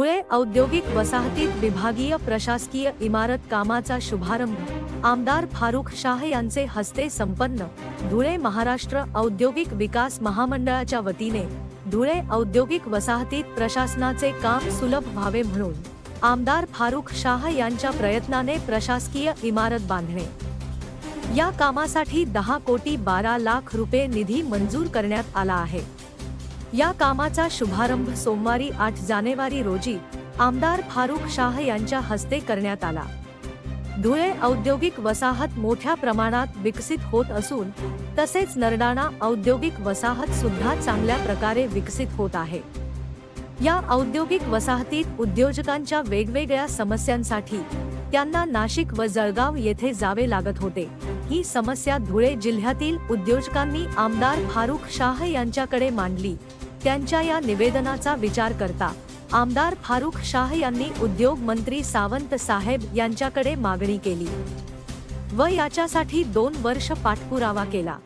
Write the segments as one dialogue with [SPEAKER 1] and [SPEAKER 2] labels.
[SPEAKER 1] धुळे औद्योगिक वसाहतीत विभागीय प्रशासकीय इमारत कामाचा शुभारंभ. आमदार फारुख शाह यांचे हस्ते संपन्न. धुळे महाराष्ट्र औद्योगिक विकास महामंडळाच्या वतीने धुळे औद्योगिक वसाहतीत प्रशासनाचे काम सुलभ व्हावे म्हणून आमदार फारुख शाह यांच्या प्रयत्नाने प्रशासकीय इमारत बांधणे. या कामासाठी दहा कोटी बारा लाख रुपये निधी मंजूर करण्यात आला आहे. या कामाचा शुभारंभ सोमवारी आठ जानेवारी रोजी आमदार फारुख शाह यांच्या हस्ते करण्यात आला. धुळे औद्योगिक वसाहत मोठ्या प्रमाणात विकसित होत असून तसेच नरडाणा औद्योगिक वसाहत सुद्धा चांगल्या प्रकारे विकसित होत आहे. या औद्योगिक वसाहतीत उद्योजकांच्या वेगवेगळ्या समस्यांसाठी त्यांना नाशिक व जळगाव येथे जावे लागत होते. ही समस्या धुळे जिल्ह्यातील उद्योजकांनी आमदार फारुख शाह यांच्याकडे मांडली. त्यांच्या या निवेदनाचा विचार करता आमदार फारुख शाह यांनी उद्योग मंत्री सावंत साहेब यांच्याकडे मागणी केली व याच्यासाठी दोन वर्ष पाठपुरावा केला.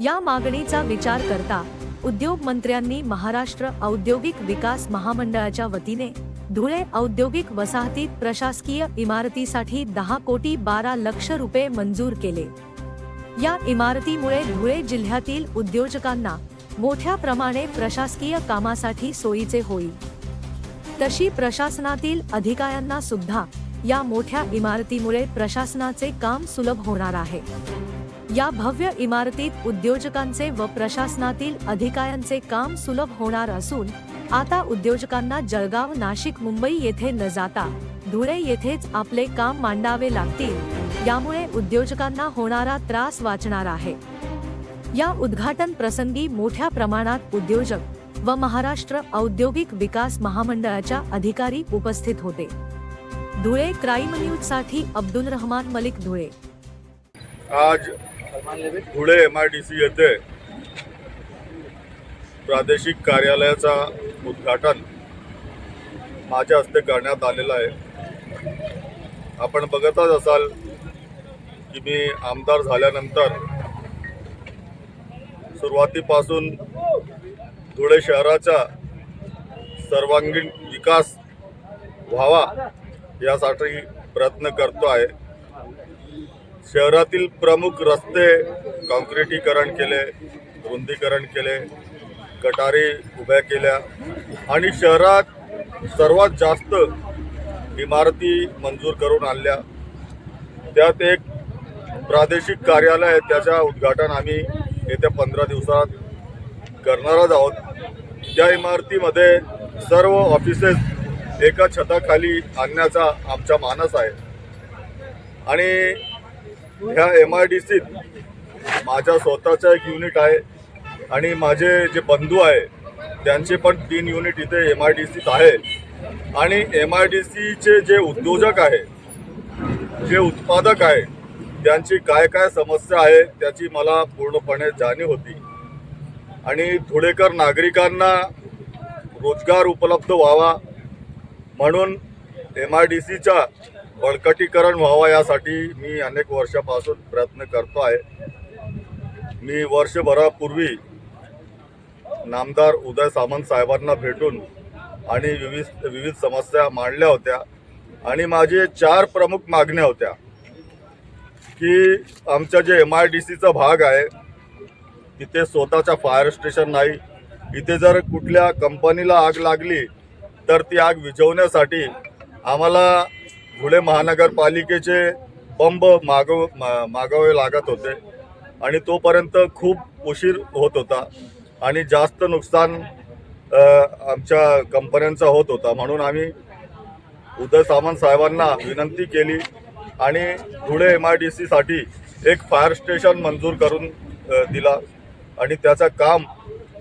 [SPEAKER 1] या मागणीचा विचार करता उद्योग मंत्र्यांनी महाराष्ट्र औद्योगिक विकास महामंडळाच्या वतीने धुळे औद्योगिक वसाहतीत प्रशासकीय इमारतीसाठी दहा कोटी बारा लक्ष रुपये मंजूर केले. या इमारतीमुळे धुळे जिल्ह्यातील उद्योजकांना मोठ्या प्रमाणे प्रशासकीय कामासाठी सोयीचे होईल. तशी प्रशासनातील अधिकाऱ्यांना सुद्धा या मोठ्या इमारतीमुळे प्रशासनाचे काम सुलभ होणार आहे. या भव्य इमारतीत उद्योजकांचे व प्रशासनातील अधिकाऱ्यांचे काम सुलभ होणार असून आता उद्योजकांना जळगाव नाशिक मुंबई येथे न जाता धुळे येथेच आपले काम मांडावे लागतील. यामुळे उद्योजकांना होणारा त्रास वाचणार आहे. या उद्घाटन प्रसंगी मोठ्या प्रमाणात उद्योजक व महाराष्ट्र औद्योगिक विकास महामंडळाच्या अधिकारी उपस्थित होते. धुळे क्राईम न्यूजसाठी अब्दुल रहमान मलिक धुळे.
[SPEAKER 2] आज Dhule M I D C येथे प्रादेशिक कार्यालयाचा उद्घाटन माझ्या हस्ते करण्यात आलेलं आहे. आपण बघतच असाल की मी आमदार झाल्यानंतर सुरुवातीपासून धुळे शहराचा सर्वांगीण विकास व्हावा यासाठी प्रयत्न करतो आहे. शहरातील प्रमुख रस्ते काँक्रिटीकरण केले रुंदीकरण केले गटारी उभ्या केल्या. आणि शहरात सर्वात जास्त इमारती मंजूर करून आणल्या. त्यात एक प्रादेशिक कार्यालय आहे त्याच्या उद्घाटन आम्ही येत्या पंधरा दिवसात करणारच आहोत. त्या इमारतीमध्ये सर्व ऑफिसेस एका छताखाली आणण्याचा आमचा मानस आहे. आणि ह्या एम आय डी सीत माझ्या स्वतःचा एक युनिट आहे. आणि माझे जे बंधू आहे त्यांचे पण तीन युनिट इथे एम आय डी सीत आहे. आणि एम आय डी सीचे जे उद्योजक आहे जे उत्पादक आहे त्यांची काय काय समस्या आहे त्याची मला पूर्णपणे जाणीव होती. आणि थोडेकर नागरिकांना रोजगार उपलब्ध व्हावा म्हणून एम आय डी सीच्या बळकटीकरण व्हावा यासाठी मी अनेक वर्षापासून प्रयत्न करतो आहे. मी वर्षभरापूर्वी नामदार उदय सामंत साहेबांना भेटून आणि विविध विविध समस्या मांडल्या होत्या. आणि माझे चार प्रमुख मागण्या होत्या की आमच्या जे एम आय डी सीचा भाग आहे तिथे स्वतःचा फायर स्टेशन नाही. इथे जर कुठल्या कंपनीला आग लागली तर ती आग विझवण्यासाठी आम्हाला धुळे महानगरपालिकेचे बंब मागव मा- मागावे लागत होते. आणि तोपर्यंत खूप उशीर होत होता. आणि जास्त नुकसान आमच्या कंपन्यांचा होत होता. म्हणून आम्ही उदय सामंत साहेबांना विनंती केली आणि धुळे एम आय डी सीसाठी एक फायर स्टेशन मंजूर करून दिला. आणि त्याचं काम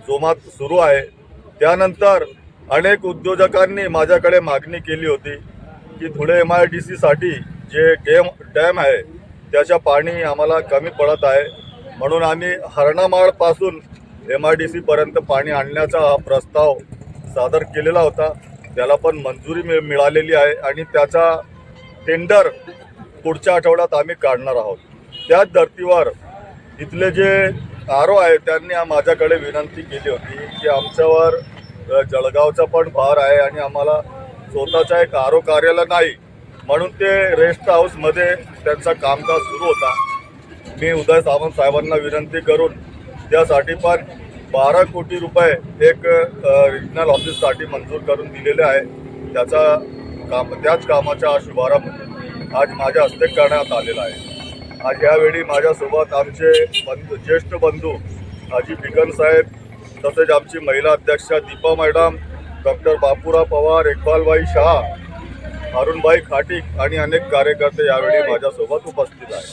[SPEAKER 2] जोमात सुरू आहे. त्यानंतर अनेक उद्योजकांनी माझ्याकडे मागणी केली होती की धुळे एम आय डी सीसाठी जे डॅम डॅम आहे त्याच्या पाणी आम्हाला कमी पडत आहे. म्हणून आम्ही हरणामाळपासून एम आय डी सीपर्यंत पाणी आणण्याचा हा प्रस्ताव सादर केलेला होता. त्याला पण मंजुरी मिळ मिळालेली आहे आणि त्याचा टेंडर पुढच्या आठवड्यात आम्ही काढणार आहोत. त्याच धर्तीवर इथले जे आर ओ आहे त्यांनी माझ्याकडे विनंती केली होती की आमच्यावर जळगावचा पण भार आहे आणि आम्हाला स्वतःचा एक आरो कार्यालय नाही म्हणून ते रेस्ट हाऊसमध्ये त्यांचा कामकाज सुरू होता. मी उदय सावंत साहेबांना विनंती करून त्यासाठी पण बारा कोटी रुपये एक रिजनल ऑफिससाठी मंजूर करून दिलेले आहे. त्याचा काम त्याच कामाचा शुभारंभ आज माझ्या हस्ते करण्यात आलेला आहे. आज यावेळी माझ्यासोबत आमचे बंधू ज्येष्ठ बंधू हाजी बिकन साहेब तसेच आमची महिला अध्यक्षा दीपा मॅडम डॉक्टर बापूराव पवार इक्बालबाई शाह अरुणभाई खाटीक आणि अनेक कार्यकर्ते यावेळी माझ्यासोबत उपस्थित आहेत.